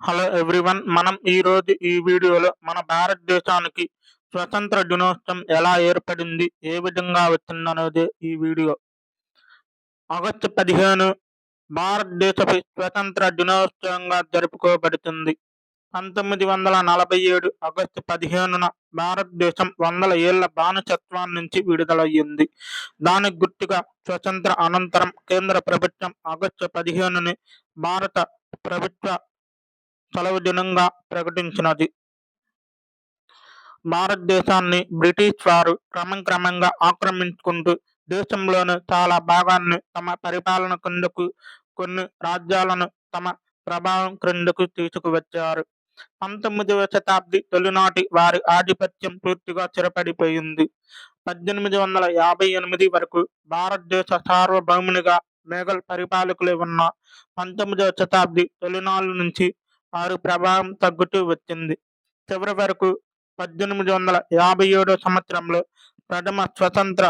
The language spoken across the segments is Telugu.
హలో ఎవ్రీవన్ మనం ఈ రోజు ఈ వీడియోలో మన భారతదేశానికి స్వతంత్ర దినోత్సవం ఎలా ఏర్పడింది ఏ విధంగా వచ్చిందనేది ఈ వీడియో. ఆగస్టు పదిహేను భారతదేశపు స్వతంత్ర దినోత్సవంగా జరుపుకోబడుతుంది. పంతొమ్మిది వందల నలభై ఏడు ఆగస్టు పదిహేనున భారతదేశం వందల ఏళ్ళ బానిసత్వం నుంచి విడుదలయ్యింది. దానికి గుర్తుగా స్వతంత్ర అనంతరం కేంద్ర ప్రభుత్వం ఆగస్టు పదిహేనుని భారత ప్రభుత్వ సెలవు దినంగా ప్రకటించినది. భారతదేశాన్ని బ్రిటిష్ వారు క్రమం క్రమంగా ఆక్రమించుకుంటూ దేశంలోని చాలా భాగాన్ని తమ పరిపాలన కిందకు కొన్ని రాజ్యాలను తమ ప్రభావం క్రిందకు తీసుకువచ్చారు. పంతొమ్మిదవ శతాబ్ది తొలినాటి వారి ఆధిపత్యం పూర్తిగా స్థిరపడిపోయింది. పద్దెనిమిది వందల యాభై ఎనిమిది వరకు భారతదేశ సార్వభౌమునిగా మేఘల్ పరిపాలకులు ఉన్న పంతొమ్మిదవ శతాబ్ది తొలినాళ్ళ నుంచి వారి ప్రభావం తగ్గుతూ వచ్చింది. చివరి వరకు పద్దెనిమిది వందల యాభై ఏడో సంవత్సరంలో ప్రథమ స్వతంత్ర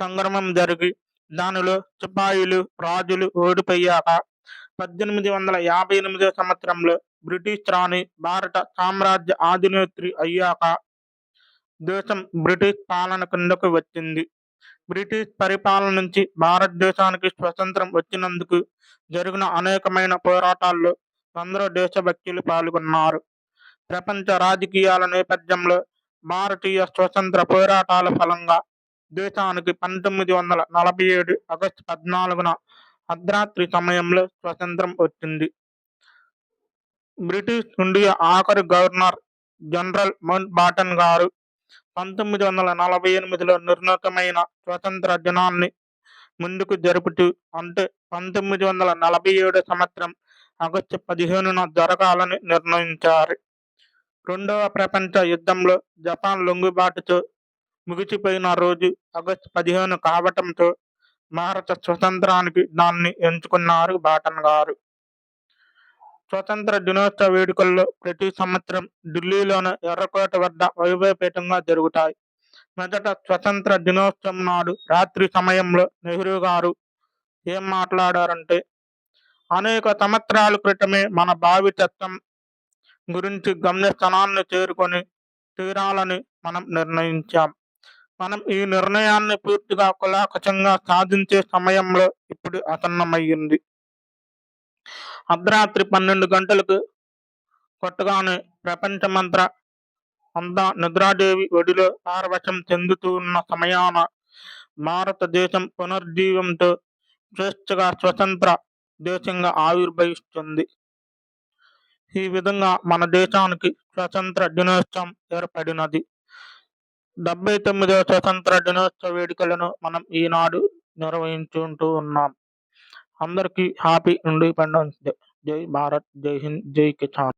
సంగ్రమం జరిగి దానిలో సిపాయిలు రాజులు ఓడిపోయాక పద్దెనిమిది వందల యాభై ఎనిమిదో సంవత్సరంలో బ్రిటిష్ రాణి భారత సామ్రాజ్య ఆధినేత్రి అయ్యాక దేశం బ్రిటిష్ పాలన కిందకు వచ్చింది. బ్రిటిష్ పరిపాలన నుంచి భారతదేశానికి స్వతంత్రం వచ్చినందుకు జరిగిన అనేకమైన పోరాటాల్లో అందరూ దేశభక్తులు పాల్గొన్నారు. ప్రపంచ రాజకీయాల నేపథ్యంలో భారతీయ స్వతంత్ర పోరాటాల ఫలంగా దేశానికి పంతొమ్మిది వందల నలభై ఏడు ఆగస్టు పద్నాలుగున అర్ధరాత్రి సమయంలో స్వతంత్రం వచ్చింది. బ్రిటిష్ ఇండియా ఆఖరి గవర్నర్ జనరల్ మౌంట్ బాటన్ గారు పంతొమ్మిది వందల నలభై ఎనిమిదిలో నిర్ణీతమైన స్వతంత్ర దినాన్ని ముందుకు జరుపుతూ అంటే పంతొమ్మిది వందల నలభై ఏడు సంవత్సరం ఆగస్టు పదిహేనున జరగాలని నిర్ణయించారు. రెండవ ప్రపంచ యుద్ధంలో జపాన్ లొంగుబాటుతో ముగిసిపోయిన రోజు ఆగస్టు పదిహేను కావటంతో భారత స్వతంత్రానికి దాన్ని ఎంచుకున్నారు బాటన్ గారు. స్వతంత్ర దినోత్సవ వేడుకల్లో ప్రతి సంవత్సరం ఢిల్లీలోని ఎర్రకోట వద్ద వైభవపేటంగా జరుగుతాయి. మొదట స్వతంత్ర దినోత్సవం నాడు రాత్రి సమయంలో నెహ్రూ గారు ఏం మాట్లాడారంటే అనేక సంవత్సరాల క్రితమే మన భావితత్వం గురించి గమ్యస్థానాన్ని చేరుకొని తీరాలని మనం నిర్ణయించాం. మనం ఈ నిర్ణయాన్ని పూర్తిగా కులాకచంగా సాధించే సమయంలో ఇప్పుడు అసన్నమయ్యింది. అర్ధరాత్రి పన్నెండు గంటలకు కొట్టగానే ప్రపంచమంతా అంతా నిద్రాదేవి ఒడిలో పారవశం చెందుతూ ఉన్న సమయాన భారతదేశం పునర్జీవంతో స్వేచ్ఛగా స్వతంత్ర దేశంగా ఆవిర్భవిస్తుంది ఈ విధంగా మన దేశానికి స్వతంత్ర దినోత్సవం ఏర్పడినది డెబ్బై తొమ్మిదవ స్వతంత్ర దినోత్సవ వేడుకలను మనం ఈనాడు నిర్వహించుకుంటూ ఉన్నాం అందరికీ హ్యాపీ ఇండిపెండెన్స్ డే జై భారత్ జై హింద్ జై కిసాన్